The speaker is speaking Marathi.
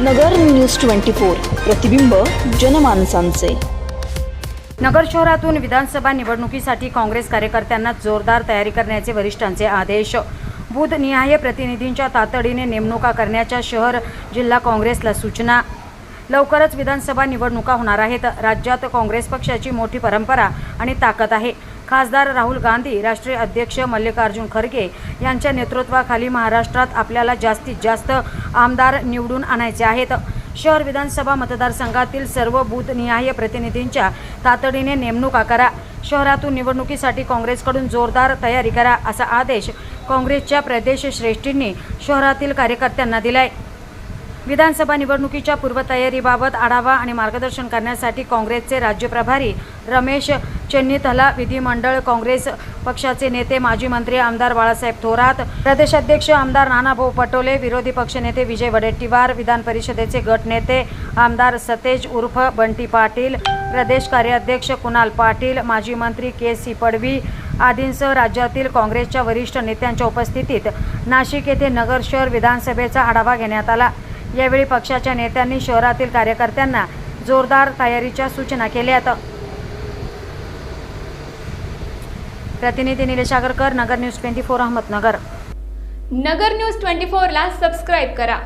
नगर न्यूज ट्वेंटी फोर प्रतिबिंब जनमानसांचे. नगर शहरातून विधानसभा निवडणुकीसाठी काँग्रेस कार्यकर्त्यांना जोरदार तयारी करण्याचे वरिष्ठांचे आदेश. बुधनिहाय प्रतिनिधींच्या तातडीने नेमणुका करण्याच्या शहर जिल्हा काँग्रेसला सूचना. लवकरच विधानसभा निवडणुका होणार आहेत. राज्यात काँग्रेस पक्षाची मोठी परंपरा आणि ताकद आहे. खासदार राहुल गांधी राष्ट्रीय अध्यक्ष मल्लिकार्जुन खरगे यांच्या नेतृत्वाखाली महाराष्ट्रात आपल्याला जास्तीत जास्त आमदार निवडून आणायचे आहेत. शहर विधानसभा मतदारसंघातील सर्व बूथनिहाय प्रतिनिधींच्या तातडीने नेमणुका करा शहरातून निवडणुकीसाठी काँग्रेसकडून जोरदार तयारी करा असा आदेश काँग्रेसच्या प्रदेश श्रेष्ठींनी शहरातील कार्यकर्त्यांना दिलाय. विधानसभा निवडणुकीच्या पूर्वतयारीबाबत आढावा आणि मार्गदर्शन करण्यासाठी काँग्रेसचे राज्य प्रभारी रमेश चेन्नीथला विधिमंडळ काँग्रेस पक्षाचे नेते माजी मंत्री आमदार बाळासाहेब थोरात प्रदेशाध्यक्ष आमदार नानाभाऊ पटोले विरोधी पक्षनेते विजय वडेट्टीवार विधान परिषदेचे गटनेते आमदार सतेज उर्फ बंटी पाटील प्रदेश कार्याध्यक्ष कुणाल पाटील माजी मंत्री के सी पडवी आदींसह राज्यातील काँग्रेसच्या वरिष्ठ नेत्यांच्या उपस्थितीत नाशिक येथे नगर शहर विधानसभेचा आढावा घेण्यात आला. यावेळी पक्षाच्या नेत्यांनी शहरातील कार्यकर्त्यांना जोरदार तयारीच्या सूचना केल्यात प्रतिनिधी Nilesh Agarkar Nagar news twenty four Ahmednagar. Nagar news twenty फोरला सबस्क्राईब करा.